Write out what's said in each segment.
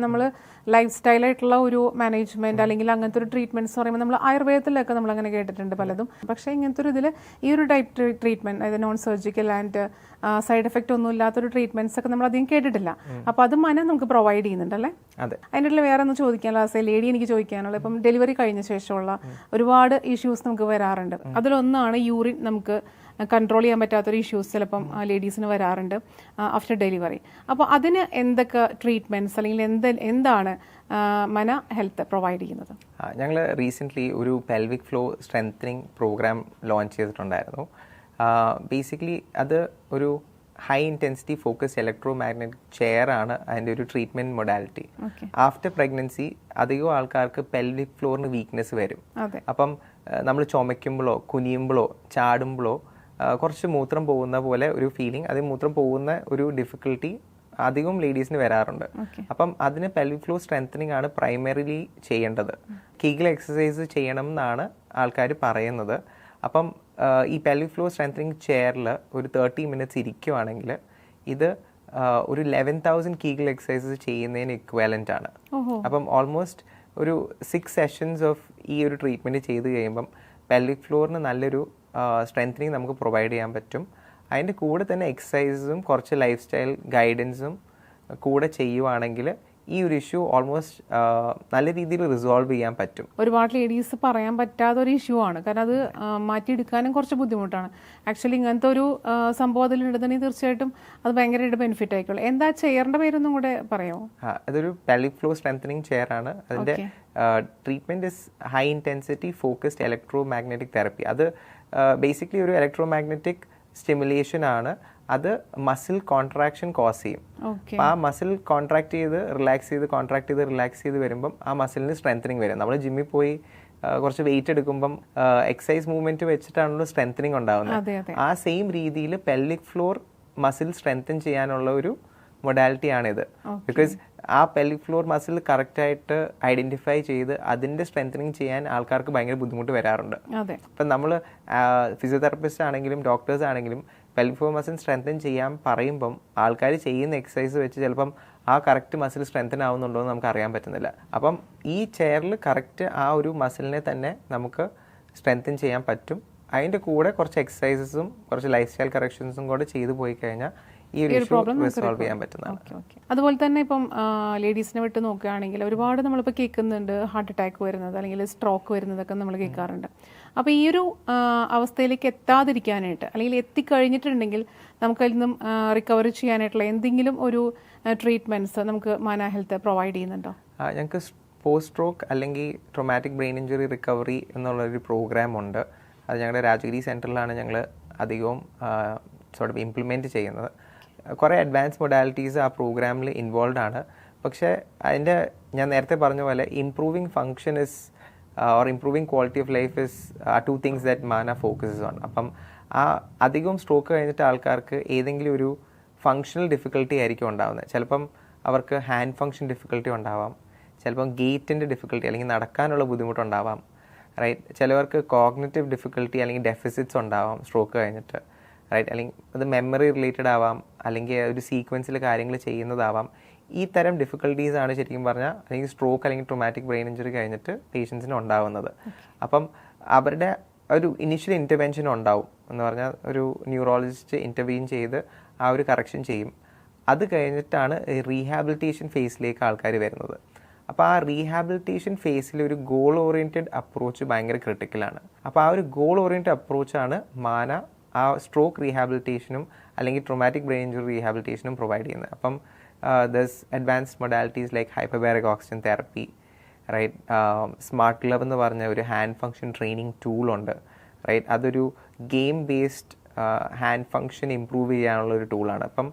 ഇപ്പം നമ്മൾ ലൈഫ് സ്റ്റൈലായിട്ടുള്ള ഒരു മാനേജ്മെന്റ് അല്ലെങ്കിൽ അങ്ങനത്തെ ഒരു ട്രീറ്റ്മെന്റ്സ് പറയുമ്പോൾ നമ്മൾ ആയുർവേദത്തിലൊക്കെ നമ്മൾ അങ്ങനെ കേട്ടിട്ടുണ്ട് പലതും. പക്ഷേ ഇങ്ങനത്തെ ഒരു ഇതിൽ ഈ ഒരു ടൈപ്പ് ട്രീറ്റ്മെന്റ് അതായത് non surgical and side effect ഒന്നും ഇല്ലാത്തൊരു ട്രീറ്റ്മെന്റ്സ് ഒക്കെ നമ്മൾ അധികം കേട്ടിട്ടില്ല. അപ്പോൾ അത് മന നമുക്ക് പ്രൊവൈഡ് ചെയ്യുന്നുണ്ടല്ലേ അതെ. അതിന്റെ വേറെ ഒന്ന് ചോദിക്കാനുള്ള ആസ് ലേഡി എനിക്ക് ചോദിക്കാനുള്ള ഇപ്പം ഡെലിവറി കഴിഞ്ഞ ശേഷമുള്ള ഒരുപാട് ഇഷ്യൂസ് നമുക്ക് വരാറുണ്ട്. അതിലൊന്നാണ് യൂറിൻ നമുക്ക് കൺട്രോൾ ചെയ്യാൻ പറ്റാത്തൊരു ഇഷ്യൂസ് ചിലപ്പം ലേഡീസിന് വരാറുണ്ട് ആഫ്റ്റർ ഡെലിവറി അപ്പോൾ അതിന് എന്തൊക്കെ ട്രീറ്റ്മെന്റ്സ് അല്ലെങ്കിൽ എന്ത് എന്താണ് മന ഹെൽത്ത് പ്രൊവൈഡ് ചെയ്യുന്നത്? ഞങ്ങൾ റീസെന്റ്ലി ഒരു pelvic floor strengthening program launch ചെയ്തിട്ടുണ്ടായിരുന്നു. ബേസിക്കലി അത് ഒരു high intensity focus electro magnetic chair ആണ് അതിന്റെ ഒരു ട്രീറ്റ്മെന്റ് മൊഡാലിറ്റി ആഫ്റ്റർ പ്രഗ്നൻസി അധികം ആൾക്കാർക്ക് പെൽവിക് ഫ്ലോറിന് വീക്ക്നെസ് വരും. അപ്പം നമ്മൾ ചുമയ്ക്കുമ്പോഴോ കുനിയുമ്പോഴോ ചാടുമ്പോഴോ കുറച്ച് മൂത്രം പോകുന്ന പോലെ ഒരു ഫീലിംഗ് അത് മൂത്രം പോകുന്ന ഒരു ഡിഫിക്കൽട്ടി അധികം ലേഡീസിന് വരാറുണ്ട്. അപ്പം അതിന് പെൽവിക് ഫ്ലോ സ്ട്രെങ്തനിങ് ആണ് പ്രൈമറിലി ചെയ്യേണ്ടത്. കീഗൽ എക്സസൈസ് ചെയ്യണം എന്നാണ് ആൾക്കാർ പറയുന്നത്. അപ്പം ഈ പെൽവിക് ഫ്ലോ സ്ട്രെങ്തനിങ് ചെയറിൽ ഒരു തേർട്ടി മിനിറ്റ്സ് ഇരിക്കുവാണെങ്കിൽ ഇത് ഒരു ലെവൻ തൗസൻഡ് കീഗിൾ എക്സസൈസസ് ചെയ്യുന്നതിന് ഇക്വാലന്റ് ആണ്. അപ്പം ഓൾമോസ്റ്റ് ഒരു സിക്സ് സെഷൻസ് ഓഫ് ഈ ഒരു ട്രീറ്റ്മെന്റ് ചെയ്ത് കഴിയുമ്പം പെൽവിക് ഫ്ലോറിന് നല്ലൊരു സ്ട്രെങ്തനിങ് നമുക്ക് പ്രൊവൈഡ് ചെയ്യാൻ പറ്റും. അതിന്റെ കൂടെ തന്നെ എക്സസൈസും കുറച്ച് ലൈഫ് സ്റ്റൈൽ ഗൈഡൻസും കൂടെ ചെയ്യുവാണെങ്കിൽ ഈ ഒരു ഇഷ്യൂ ഓൾമോസ്റ്റ് നല്ല രീതിയിൽ റിസോൾവ് ചെയ്യാൻ പറ്റും. ഒരുപാട് ലേഡീസ് പറയാൻ പറ്റാത്ത ഒരു ഇഷ്യൂ ആണ്. കാരണം അത് മാറ്റിയെടുക്കാനും കുറച്ച് ബുദ്ധിമുട്ടാണ്. ആക്ച്വലി ഇങ്ങനത്തെ ഒരു സംഭവം അതിലുണ്ടെന്നുണ്ടെങ്കിൽ തീർച്ചയായിട്ടും അത് ഭയങ്കരമായിട്ട് ബെനിഫിറ്റ് ആയിക്കോളും. എന്താ ചെയറിന്റെ പേരൊന്നും കൂടെ പറയാമോ അതൊരു പെലിഫ്ലോ ഫ്ലോ സ്ട്രെങ്തനിങ് ചെയർ ആണ്. അതിന്റെ treatment is high intensity focused electro magnetic therapy അത് ബേസിക്കലി ഒരു ഇലക്ട്രോ മാഗ്നറ്റിക് സ്റ്റിമുലേഷൻ ആണ്. അത് മസിൽ കോൺട്രാക്ഷൻ കോസ് ചെയ്യും. അപ്പം ആ മസിൽ കോൺട്രാക്ട് ചെയ്ത് റിലാക്സ് ചെയ്ത് കോൺട്രാക്ട് ചെയ്ത് റിലാക്സ് ചെയ്ത് വരുമ്പം ആ മസിലിന് സ്ട്രെങ്തനിങ് വരും. നമ്മൾ ജിമ്മിൽ പോയി കുറച്ച് വെയിറ്റ് എടുക്കുമ്പം എക്സസൈസ് മൂവ്മെന്റ് വെച്ചിട്ടാണല്ലോ സ്ട്രെങ്തനിങ് ഉണ്ടാവുന്നത്. അതെ ആ സെയിം രീതിയിൽ പെല്ലിക് ഫ്ലോർ മസിൽ സ്ട്രെങ്തൻ ചെയ്യാനുള്ള ഒരു മൊഡാലിറ്റിയാണിത് ബിക്കോസ് ആ പെൽവിക് ഫ്ലോർ മസിൽ കറക്റ്റായിട്ട് ഐഡന്റിഫൈ ചെയ്ത് അതിന്റെ സ്ട്രെങ്തനിങ് ചെയ്യാൻ ആൾക്കാർക്ക് ഭയങ്കര ബുദ്ധിമുട്ട് വരാറുണ്ട്. അതെ. ഇപ്പം നമ്മൾ ഫിസിയോതെറപ്പിസ്റ്റ് ആണെങ്കിലും ഡോക്ടേഴ്സ് ആണെങ്കിലും പെൽവിക് ഫ്ലോർ മസിൽ സ്ട്രെങ്തൻ ചെയ്യാൻ പറയുമ്പം ആൾക്കാർ ചെയ്യുന്ന എക്സസൈസ് വെച്ച് ചിലപ്പം ആ കറക്റ്റ് മസിൽ സ്ട്രെങ്തൻ ആവുന്നുണ്ടോ എന്ന് നമുക്ക് അറിയാൻ പറ്റുന്നില്ല. അപ്പം ഈ ചെയറിൽ കറക്റ്റ് ആ ഒരു മസിലിനെ തന്നെ നമുക്ക് സ്ട്രെങ്തൻ ചെയ്യാൻ പറ്റും. അതിന്റെ കൂടെ കുറച്ച് എക്സസൈസസും കുറച്ച് ലൈഫ് സ്റ്റൈൽ കറക്ഷൻസും കൂടെ ചെയ്തു പോയി കഴിഞ്ഞാൽ ഈ ഒരു പ്രോബ്ലം സോൾവ് ചെയ്യാൻ പറ്റുന്നതാണ്. അതുപോലെ തന്നെ ഇപ്പം ലേഡീസിനെ വിട്ട് നോക്കുകയാണെങ്കിൽ ഒരുപാട് നമ്മളിപ്പോൾ കേൾക്കുന്നുണ്ട് ഹാർട്ട് അറ്റാക്ക് വരുന്നത് അല്ലെങ്കിൽ സ്ട്രോക്ക് വരുന്നതൊക്കെ നമ്മൾ കേൾക്കാറുണ്ട്. അപ്പോൾ ഈ ഒരു അവസ്ഥയിലേക്ക് എത്താതിരിക്കാനായിട്ട് അല്ലെങ്കിൽ എത്തിക്കഴിഞ്ഞിട്ടുണ്ടെങ്കിൽ നമുക്ക് അതിൽ നിന്നും റിക്കവർ ചെയ്യാനായിട്ടുള്ള എന്തെങ്കിലും ഒരു ട്രീറ്റ്മെന്റ്സ് നമുക്ക് മാന ഹെൽത്ത് പ്രൊവൈഡ് ചെയ്യുന്നുണ്ടോ? ഞങ്ങൾക്ക് പോസ്റ്റ് സ്ട്രോക്ക് അല്ലെങ്കിൽ ട്രൊമാറ്റിക് ബ്രെയിൻ ഇഞ്ചുറി റിക്കവറി എന്നുള്ളൊരു പ്രോഗ്രാം ഉണ്ട്. അത് ഞങ്ങളുടെ രാജഗിരി സെന്ററിലാണ് ഞങ്ങൾ അധികവും സോട്ട് ഇംപ്ലിമെന്റ് ചെയ്യുന്നത്. കുറേ അഡ്വാൻസ് മൊഡാലിറ്റീസ് ആ പ്രോഗ്രാമിൽ ഇൻവോൾവ് ആണ്. പക്ഷേ അതിന്റെ ഞാൻ നേരത്തെ പറഞ്ഞ പോലെ improving function is or improving quality of life is ah two things that mana focuses on അപ്പം ആ അധികം സ്ട്രോക്ക് കഴിഞ്ഞിട്ട് ആൾക്കാർക്ക് ഏതെങ്കിലും ഒരു ഫങ്ഷണൽ ഡിഫിക്കൽട്ടി ആയിരിക്കും ഉണ്ടാകുന്നത് ചിലപ്പം അവർക്ക് ഹാൻഡ് ഫങ്ഷൻ ഡിഫിക്കൽട്ടി ഉണ്ടാവാം. ചിലപ്പം ഗേറ്റിന്റെ ഡിഫിക്കൽട്ടി അല്ലെങ്കിൽ നടക്കാനുള്ള ബുദ്ധിമുട്ടുണ്ടാവാം. റൈറ്റ് ചിലവർക്ക് കോഗ്നറ്റീവ് ഡിഫിക്കൽട്ടി അല്ലെങ്കിൽ ഡെഫിസിറ്റ്സ് ഉണ്ടാവാം സ്ട്രോക്ക് കഴിഞ്ഞിട്ട്. റൈറ്റ് അല്ലെങ്കിൽ അത് മെമ്മറി റിലേറ്റഡ് ആവാം. അല്ലെങ്കിൽ ഒരു സീക്വൻസിൽ കാര്യങ്ങൾ ചെയ്യുന്നതാവാം. ഈ തരം ഡിഫിക്കൽട്ടീസ് ആണ് ശരിക്കും പറഞ്ഞാൽ അല്ലെങ്കിൽ സ്ട്രോക്ക് അല്ലെങ്കിൽ ട്രോമാറ്റിക് ബ്രെയിൻ ഇഞ്ചുറി കഴിഞ്ഞിട്ട് പേഷ്യൻസിന് ഉണ്ടാവുന്നത്. അപ്പം അവരുടെ ഒരു ഇനിഷ്യൽ ഇന്റർവെൻഷൻ ഉണ്ടാവും എന്ന് പറഞ്ഞാൽ ഒരു ന്യൂറോളജിസ്റ്റ് ഇന്റർവീൻ ചെയ്ത് ആ ഒരു കറക്ഷൻ ചെയ്യും. അത് കഴിഞ്ഞിട്ടാണ് റീഹാബിലിറ്റേഷൻ ഫേസിലേക്ക് ആൾക്കാർ വരുന്നത്. അപ്പോൾ ആ റീഹാബിലിറ്റേഷൻ ഫേസിൽ ഒരു ഗോൾ ഓറിയന്റഡ് അപ്രോച്ച് ഭയങ്കര ക്രിട്ടിക്കലാണ് അപ്പോൾ ആ ഒരു ഗോൾ ഓറിയന്റഡ് അപ്രോച്ചാണ് മാന ആ സ്ട്രോക്ക് റീഹാബിലിറ്റേഷനും അല്ലെങ്കിൽ ട്രോമാറ്റിക് ബ്രെയിൻ ഇഞ്ചുറി റീഹാബിലിറ്റേഷനും പ്രൊവൈഡ് ചെയ്യുന്നത്. അപ്പം thus advanced modalities like hyperbaric oxygen therapy right smart club എന്ന് പറഞ്ഞ ഒരു ഹാൻഡ് ഫങ്ഷൻ ട്രെയിനിങ് ടൂളുണ്ട് റൈറ്റ് അതൊരു game based hand function improve ചെയ്യാനുള്ള ഒരു ടൂളാണ് അപ്പം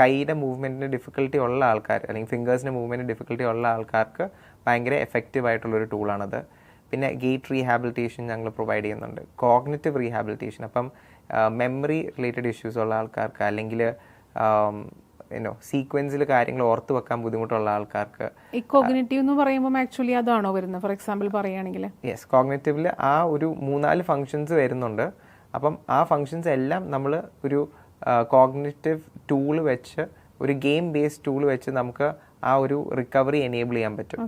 കൈയുടെ മൂവ്മെന്റിന് ഡിഫിക്കൽട്ടി ഉള്ള ആൾക്കാർ അല്ലെങ്കിൽ ഫിംഗേഴ്സിന്റെ മൂവ്മെന്റിന് ഡിഫിക്കൽട്ടി ഉള്ള ആൾക്കാർക്ക് ഭയങ്കര എഫക്റ്റീവ് ആയിട്ടുള്ളൊരു ടൂളാണത് പിന്നെ ഗേറ്റ് റീഹാബിലിറ്റേഷൻ ഞങ്ങൾ പ്രൊവൈഡ് ചെയ്യുന്നുണ്ട്. കോഗ്നറ്റീവ് റീഹാബിലിറ്റേഷൻ അപ്പം മെമ്മറി റിലേറ്റഡ് ഇഷ്യൂസ് ഉള്ള ആൾക്കാർക്ക് അല്ലെങ്കിൽ യുനോ സീക്വൻസിൽ കാര്യങ്ങൾ ഓർത്ത് വെക്കാൻ ബുദ്ധിമുട്ടുള്ള ആൾക്കാർക്ക് ഈ കോഗ്നേറ്റീവ് എന്ന് പറയുമ്പോൾ ആക്ച്വലി അതാണോ വരുന്നത്? ഫോർ എക്സാമ്പിൾ പറയുകയാണെങ്കിൽ. യെസ് കോഗ്നേറ്റീവിൽ ആ ഒരു മൂന്നാൽ ഫങ്ഷൻസ് വരുന്നുണ്ട്. അപ്പം ആ ഫങ്ഷൻസ് എല്ലാം നമ്മൾ ഒരു കോഗ്നേറ്റീവ് ടൂൾ വെച്ച് ഒരു ഗെയിം ബേസ്ഡ് ടൂൾ വെച്ച് നമുക്ക് ആ ഒരു റിക്കവറി എനേബിൾ ചെയ്യാൻ പറ്റും.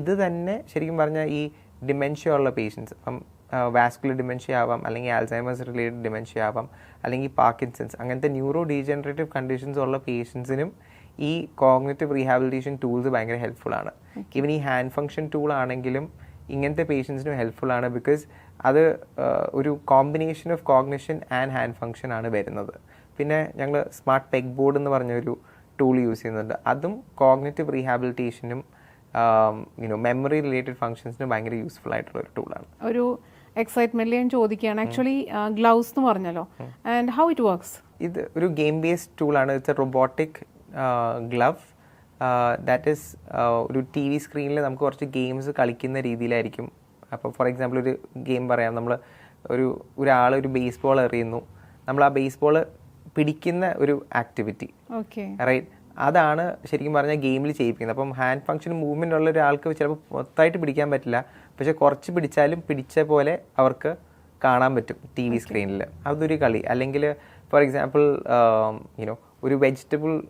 ഇത് തന്നെ ശരിക്കും പറഞ്ഞാൽ ഈ ഡിമെൻഷ്യ ഉള്ള പേഷ്യൻസ് ഇപ്പം വാസ്കുലർ ഡിമെൻഷ്യ ആവാം അല്ലെങ്കിൽ ആൽസൈമേഴ്സ് റിലേറ്റഡ് ഡിമെൻഷ്യ ആവാം അല്ലെങ്കിൽ പാർക്കിൻസൺസ് അങ്ങനത്തെ ന്യൂറോ ഡീജനറേറ്റീവ് കണ്ടീഷൻസ് ഉള്ള പേഷ്യൻസിനും ഈ കോഗ്നേറ്റീവ് റീഹാബിലിറ്റേഷൻ ടൂൾസ് ഭയങ്കര ഹെൽപ്ഫുൾ ആണ്. ഈവൻ ഈ ഹാൻഡ് ഫംഗ്ഷൻ ടൂൾ ആണെങ്കിലും ഇങ്ങനത്തെ പേഷ്യൻസിനും ഹെൽപ്ഫുൾ ആണ് ബിക്കോസ് അത് ഒരു combination of cognition and hand function ആണ് വരുന്നത്. പിന്നെ ഞങ്ങൾ സ്മാർട്ട് പെഗ് ബോർഡ് എന്ന് പറഞ്ഞൊരു ടൂൾ യൂസ് ചെയ്യുന്നുണ്ട്. അതും കോഗ്നേറ്റീവ് റീഹാബിലിറ്റേഷനും യുനോ മെമ്മറി റിലേറ്റഡ് ഫംഗ്ഷൻസിന് ഭയങ്കര യൂസ്ഫുൾ ആയിട്ടുള്ള ഒരു ടൂളാണ് ഒരു എക്സൈറ്റ്മെന്റിൽ ഞാൻ ചോദിക്കുകയാണ്. ആക്ച്വലി ഗ്ലൗസ് എന്ന് പറഞ്ഞല്ലോ. ആൻഡ് ഹൗ ഇറ്റ് വർക്ക്സ് ഇത് ഒരു ഗെയിം ബേസ്ഡ് ടൂളാണ് it's a robotic glove that is ഒരു ടി വി സ്ക്രീനിൽ നമുക്ക് കുറച്ച് ഗെയിംസ് കളിക്കുന്ന രീതിയിലായിരിക്കും. അപ്പോൾ ഫോർ എക്സാമ്പിൾ ഒരു ഗെയിം പറയാം. നമ്മൾ ഒരു ഒരാൾ ഒരു ബേസ്ബോൾ എറിയുന്നു. നമ്മൾ ആ ബേസ്ബോൾ പിടിക്കുന്ന ഒരു ആക്ടിവിറ്റി ഓക്കെ റൈറ്റ് അതാണ് ശരിക്കും പറഞ്ഞാൽ ഗെയിമിൽ ചെയ്യിപ്പിക്കുന്നത്. അപ്പം ഹാൻഡ് ഫംഗ്ഷൻ മൂവ്മെന്റ് ഉള്ള ഒരാൾക്ക് ചിലപ്പോൾ മൊത്തമായിട്ട് പിടിക്കാൻ പറ്റില്ല. പക്ഷെ കുറച്ച് പിടിച്ചാലും പിടിച്ച പോലെ അവർക്ക് കാണാൻ പറ്റും ടി വി സ്ക്രീനിൽ അതൊരു കളി. അല്ലെങ്കിൽ ഫോർ എക്സാമ്പിൾ യുനോ ഒരു വെജിറ്റബിൾ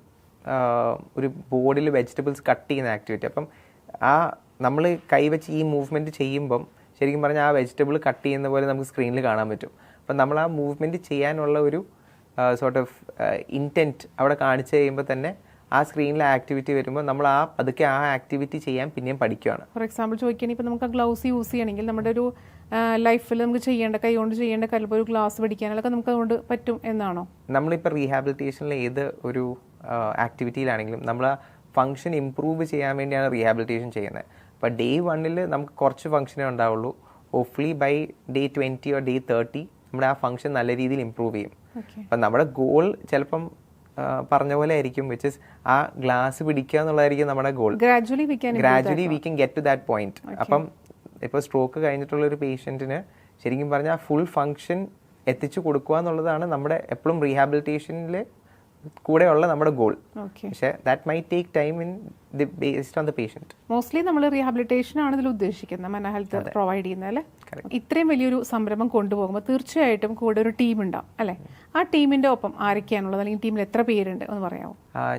ഒരു ബോർഡിൽ വെജിറ്റബിൾസ് കട്ട് ചെയ്യുന്ന ആക്ടിവിറ്റി അപ്പം ആ നമ്മൾ കൈവച്ച് ഈ മൂവ്മെന്റ് ചെയ്യുമ്പം ശരിക്കും പറഞ്ഞാൽ ആ വെജിറ്റബിൾ കട്ട് ചെയ്യുന്ന പോലെ നമുക്ക് സ്ക്രീനിൽ കാണാൻ പറ്റും. അപ്പം നമ്മൾ ആ മൂവ്മെന്റ് ചെയ്യാനുള്ള ഒരു സോർട്ട് ഓഫ് ഇന്റന്റ് അവിടെ കാണിച്ചു കഴിയുമ്പോൾ തന്നെ ആ സ്ക്രീനിൽ ആക്ടിവിറ്റി വരുമ്പോൾ നമ്മൾ ആ അതൊക്കെ ആ ആക്ടിവിറ്റി ചെയ്യാൻ പിന്നെയും പഠിക്കുകയാണ് ഫോർ എക്സാമ്പിൾ ചോദിക്കുകയാണെങ്കിൽ ഇപ്പം നമുക്ക് ഗ്ലൗസ് യൂസ് ചെയ്യണമെങ്കിൽ നമ്മുടെ ഒരു ലൈഫിൽ നമുക്ക് ചെയ്യേണ്ട കൈ കൊണ്ട് ചെയ്യേണ്ട ചിലപ്പോൾ ഒരു ഗ്ലാസ് പഠിക്കാനൊക്കെ നമുക്ക് അതുകൊണ്ട് പറ്റും എന്നാണോ? നമ്മളിപ്പോൾ റീഹാബിലിറ്റേഷനിൽ ഏത് ഒരു ആക്ടിവിറ്റിയിലാണെങ്കിലും നമ്മൾ ആ ഫങ്ഷൻ ഇമ്പ്രൂവ് ചെയ്യാൻ വേണ്ടിയാണ് റീഹാബിലിറ്റേഷൻ ചെയ്യുന്നത്. അപ്പോൾ ഡേ വണ്ണിൽ നമുക്ക് കുറച്ച് ഫംഗ്ഷനേ ഉണ്ടാവുള്ളൂ. Hopefully by day twenty or day thirty നമ്മുടെ ആ ഫംഗ്ഷൻ നല്ല രീതിയിൽ ഇമ്പ്രൂവ് ചെയ്യും. അപ്പം നമ്മുടെ ഗോൾ ചിലപ്പം പറഞ്ഞ പോലെ ആയിരിക്കും വിച്ച് ഇസ് ആ ഗ്ലാസ് പിടിക്കുക എന്നുള്ളതായിരിക്കും നമ്മുടെ goal gradually gradually we can get to that point അപ്പം ഇപ്പോൾ സ്ട്രോക്ക് കഴിഞ്ഞിട്ടുള്ള ഒരു പേഷ്യന്റിന് ശരിക്കും പറഞ്ഞാൽ ഫുൾ ഫങ്ഷൻ എത്തിച്ചു കൊടുക്കുക എന്നുള്ളതാണ് നമ്മുടെ എപ്പോഴും റീഹാബിലിറ്റേഷനിൽ കൂടെയുള്ള നമ്മുടെ ഗോൾ പക്ഷേ that may take time in the based on the patient mostly നമ്മൾ റീഹാബിലിറ്റേഷൻ ആണ് ഇതിൽ ഉദ്ദേശിക്കുന്നത് മെന്റൽ ഹെൽത്ത് പ്രൊവൈഡ് ചെയ്യുന്നത് അല്ലേ? ഇത്രയും വലിയൊരു സംരംഭം കൊണ്ടുപോകുമ്പോൾ തീർച്ചയായിട്ടും കൂടെ ഒരു ടീം ഉണ്ടാവും അല്ലേ? ആ ടീമിന്റെ ഒപ്പം ആരൊക്കെയാണുള്ളത്? അല്ലെങ്കിൽ ടീമിൽ എത്ര പേരുണ്ട് എന്ന് പറയാമോ?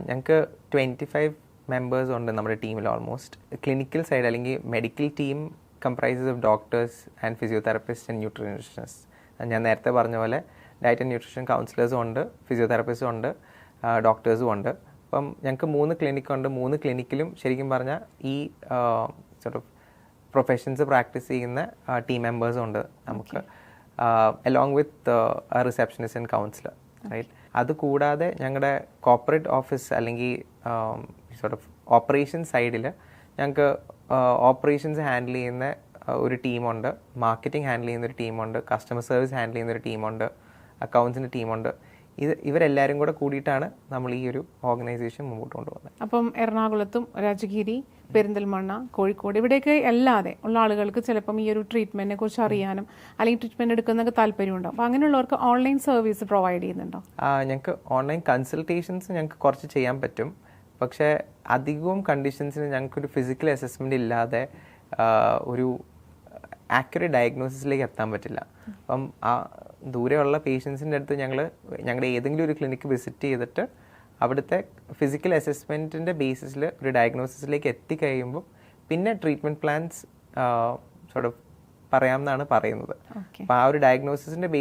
ഞങ്ങൾക്ക് ട്വന്റി ഫൈവ് മെമ്പേഴ്സ് ഉണ്ട് നമ്മുടെ ടീമിൽ ഓൾമോസ്റ്റ് ക്ലിനിക്കൽ സൈഡ് അല്ലെങ്കിൽ medical team comprises of doctors and physiotherapist and nutritionist ഞാൻ നേരത്തെ പറഞ്ഞ പോലെ ഡയറ്റ് ആൻഡ് ന്യൂട്രീഷൻ കൗൺസിലേഴ്സും ഉണ്ട് ഫിസിയോതെറപ്പിസ്റ്റും ഉണ്ട്. ഡോക്ടേഴ്സും ഉണ്ട്. അപ്പം ഞങ്ങൾക്ക് മൂന്ന് ക്ലിനിക് ഉണ്ട്. മൂന്ന് ക്ലിനിക്കിലും ശരിക്കും പറഞ്ഞാൽ ഈ സോർട്ട് ഓഫ് പ്രൊഫഷൻസ് പ്രാക്ടീസ് ചെയ്യുന്ന ടീം മെമ്പേഴ്സും ഉണ്ട് നമുക്ക്. Along with receptionist and counsellor right അതുകൂടാതെ ഞങ്ങളുടെ കോപ്പറേറ്റ് ഓഫീസ് അല്ലെങ്കിൽ സോർട്ട് ഓഫ് ഓപ്പറേഷൻ സൈഡിൽ ഞങ്ങൾക്ക് ഓപ്പറേഷൻസ് ഹാൻഡിൽ ചെയ്യുന്ന ഒരു ടീമുണ്ട് മാർക്കറ്റിംഗ് ഹാൻഡിൽ ചെയ്യുന്ന ഒരു ടീമുണ്ട് കസ്റ്റമർ സർവീസ് ഹാൻഡിൽ ചെയ്യുന്ന ഒരു ടീമുണ്ട് അക്കൗണ്ട്സിന്റെ ടീമുണ്ട് ഇത് ഇവരെല്ലാവരും കൂടെ കൂടിയിട്ടാണ് നമ്മൾ ഈ ഒരു ഓർഗനൈസേഷൻ മുമ്പോട്ട് കൊണ്ടുപോകുന്നത്. അപ്പം എറണാകുളത്തും രാജഗിരി പെരിന്തൽമണ്ണ കോഴിക്കോട് ഇവിടെയൊക്കെ അല്ലാതെ ഉള്ള ആളുകൾക്ക് ചിലപ്പം ഈ ഒരു ട്രീറ്റ്മെന്റിനെ കുറിച്ച് അറിയാനും അല്ലെങ്കിൽ ട്രീറ്റ്മെന്റ് എടുക്കുന്നൊക്കെ താല്പര്യമുണ്ടോ. അപ്പൊ അങ്ങനെയുള്ളവർക്ക് ഓൺലൈൻ സർവീസ് പ്രൊവൈഡ് ചെയ്യുന്നുണ്ടോ? ഞങ്ങൾക്ക് ഓൺലൈൻ കൺസൾട്ടേഷൻസ് ഞങ്ങൾക്ക് കുറച്ച് ചെയ്യാൻ പറ്റും. പക്ഷേ അധികവും കണ്ടീഷൻസിന് ഞങ്ങൾക്കൊരു ഫിസിക്കൽ അസസ്മെന്റ് ഇല്ലാതെ ഒരു ആക്യുറേറ്റ് ഡയഗ്നോസിസിലേക്ക് എത്താൻ പറ്റില്ല. അപ്പം ആ ദൂരെയുള്ള പേഷ്യൻസിന്റെ അടുത്ത് ഞങ്ങൾ ഞങ്ങളുടെ ഏതെങ്കിലും ഒരു ക്ലിനിക്ക് വിസിറ്റ് ചെയ്തിട്ട് അവിടുത്തെ ഫിസിക്കൽ അസസ്മെന്റിന്റെ ബേസിസിൽ ഒരു ഡയഗ്നോസിസിലേക്ക് എത്തിക്കഴിയുമ്പോൾ പിന്നെ ട്രീറ്റ്മെന്റ് പ്ലാൻസ് സോർട്ട് ഓഫ് പറയാമെന്നാണ് പറയുന്നത്. അപ്പോൾ ആ ഒരു ഡയഗ്നോസിസിന്റെ